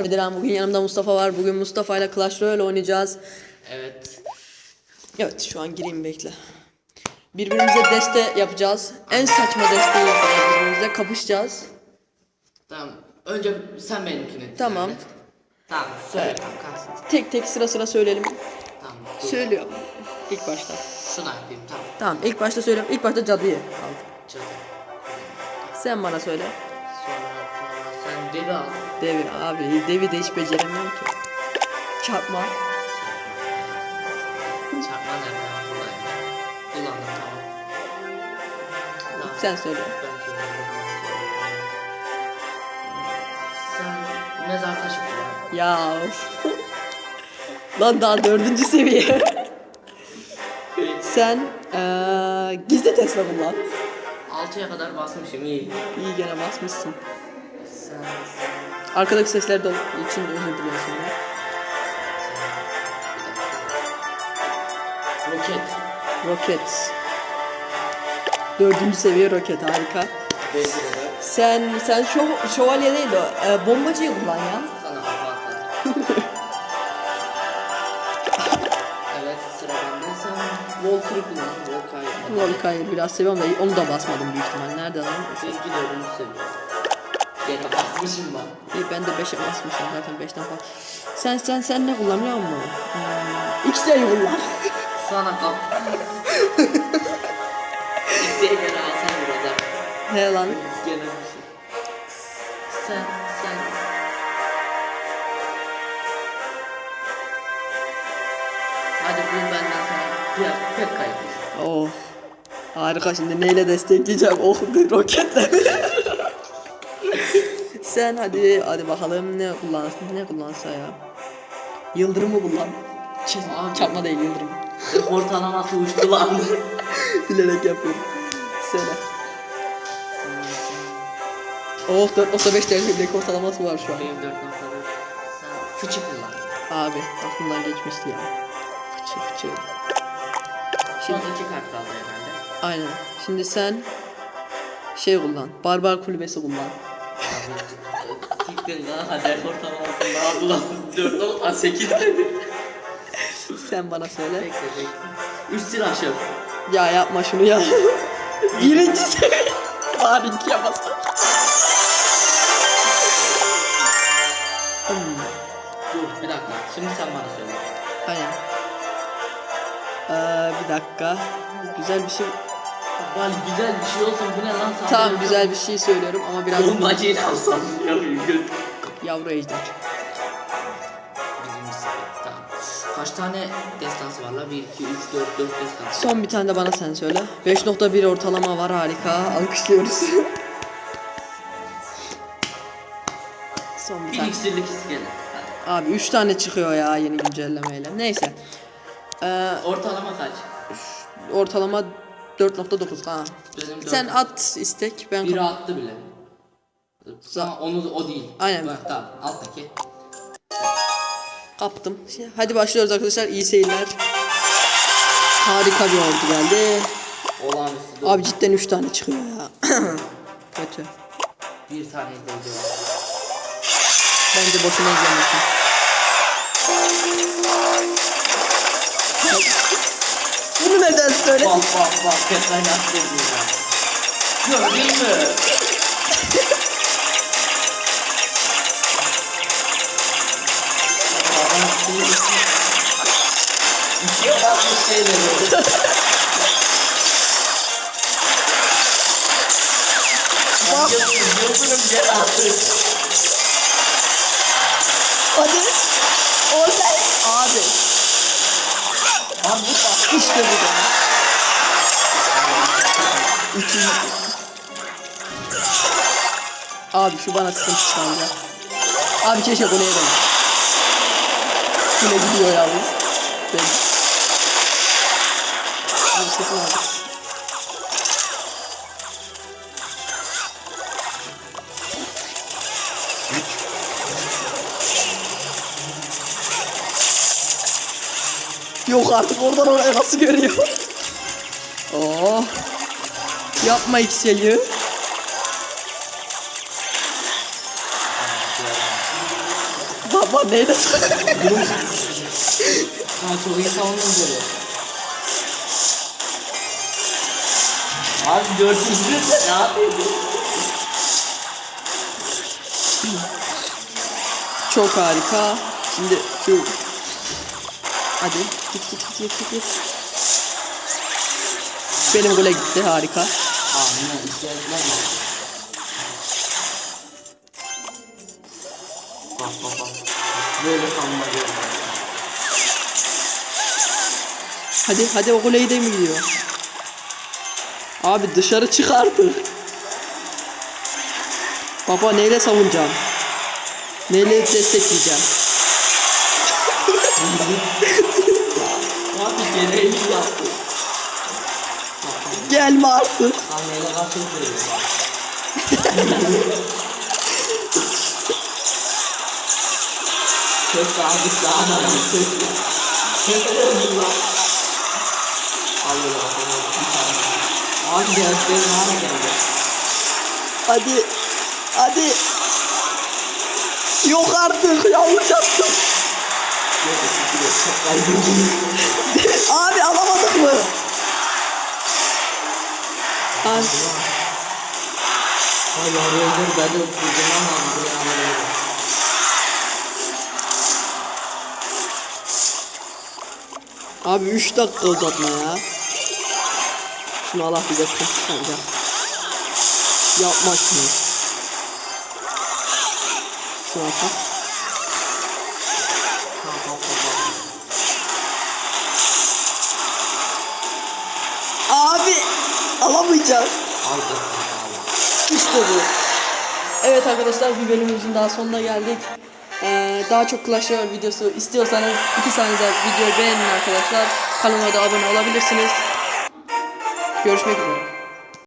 Edilen bugün yanımda Mustafa var. Bugün Mustafa ile Clash Royale oynayacağız. Evet. Evet şu an gireyim bekle. Birbirimize deste yapacağız. En saçma desteği yapacağız birbirimize. Kapışacağız. Tamam. Önce sen benimkini. Tamam. söyle. Tamam. Söyle kanka. Tek tek sıra sıra söyleyelim. Tamam. dur. Söylüyorum. İlk başta. Şunu yapayım tamam. Tamam ilk başta söylüyorum. İlk başta cadıyı al. Çatı. Sen bana söyle. Sonra, devi al. Devi abi. Devi de hiç beceremiyorum ki. Çarpma. Çarpma nereden? Buradayım. Kullandım tamam. Tamam. Sen söyle. Ben. Sen mezar taşı kullan. Ya. Lan daha dördüncü seviye. Sen eee gizli Tesla kullan. 6'ya kadar basmışım iyi. İyi gene basmışsın. Arkadaki sesler de için de özür diliyorum. Roket. Roket. Dördüncü seviye roket harika. Sen sen şov, şövalye değil o e, bombacıyı kullan ya. Sana evet sıra bende sen Volker'ı kullan. Volker'ı. Volker'ı biraz seviyorum da onu da basmadım büyük ihtimal. Nereden lan? İlgi dördüncü seviye. 7 basmışım mı? İyi ben de 5'e basmışım zaten 5'ten fazla. Sen sen sen ne kullanıyor musun? Hmm, X'e kullan. Sana kal. X'e göre alsan biraz abi. He lan. Gene bir şey. Sen sen. Hadi bul benden sana. Diğer pek kaybı. Oh. Harika şimdi neyle destekleyeceğim? Oh roketle? Sen hadi hadi bakalım ne kullan ne kullansa ya. Yıldırımı kullan. Ç- Abi. çarpma değil yıldırım. Ortalaması uçtu lan. Bilerek yapıyorum. Söyle. Oh 4.5 derecedeki ortalaması var şu an. Benim 4.4. Sen fıçı kullan. Abi aklımdan geçmişti ya. Fıçı fıçı. Son iki kart kaldı herhalde. Aynen. Şimdi sen şey kullan. Barbar kulübesi kullan. Siktin lan hadi ortalamasını aldılar. 4.8 dedi. Sen bana söyle. Bekle bekle. 3 silahşır. Ya yapma şunu ya. Birinci seviye. Bari iki yapasam. Hmm, Dur bir dakika. Şimdi sen bana söyle. aynen. Ee, bir dakika. Güzel bir şey. Lan güzel bir şey olsun bu ne lan sana? Tamam güzel bir şey söylüyorum ama biraz Bombacıyla alsam ya göz. yavru ejder. Birincisi. Tamam. Kaç tane destansı var la? 1, 2, 3, 4, 4 destansı. Son bir tane de bana sen söyle. 5.1 ortalama var harika. Alkışlıyoruz. Son bir Bir tane. iksirlik iskelet. Hadi. Abi 3 tane çıkıyor ya yeni güncellemeyle. Neyse. Ee, Ortalama kaç? ortalama 4.9 ha. Benim dört. Sen at istek ben Biri attı bile. Ama onu o değil. Aynen. Bak, tamam alttaki. kaptım. Hadi başlıyoruz arkadaşlar. İyi seyirler. Harika bir ordu geldi. Olağanüstü. Abi cidden 3 tane çıkıyor ya. Kötü. Bir tane izleyeceğim. Bence boşuna izlemesin. Bunu söyledin? Bak bak bak Petra'yı nasıl izleyeceğim. Gördün mü? İkiye basmış şeyleri. Bak. Yıldırım gel artık. Hadi. Olay. Abi. Abi bu. İşte bu da. Üçüncü. Abi şu bana sıkıntı çıkaracak. Abi keşke bunu yedim. Yine gidiyor yalnız. Ben. Abi sesini aldık. Yok artık oradan oraya nasıl görüyor? Oh. Yapma XL'yi. Baba neyle Ha çok iyi savundun böyle. Abi 400 lira ne yapıyorsun? Çok harika. Şimdi şu Hadi git git git git. git. Benim gole gitti harika. Yine işlediler mi? Bak bak bak. Böyle savunma görüyorum. Hadi hadi o gole de mi gidiyor? Abi dışarı çık artık. Baba neyle savunacağım? Neyle destekleyeceğim? Abi gereğini yaptı. Gelme artık. Anneyle kaçın böyle. Keşke abi daha da lan. Allah Allah. Abi hale geldi? Hadi. Hadi. Yok artık. Yanlış yaptım. Abi alamadık mı? Abi 3 dakika uzatma ya. Şunu Allah bize sıkıntı çıkaracak. Yapma şunu. Şunu atak. Alamayacağız. İşte bu. Evet arkadaşlar bir bölümümüzün daha sonuna geldik. Ee, daha çok Clash Royale videosu istiyorsanız 2 saniyede videoyu beğenin arkadaşlar. Kanalıma da abone olabilirsiniz. Görüşmek üzere.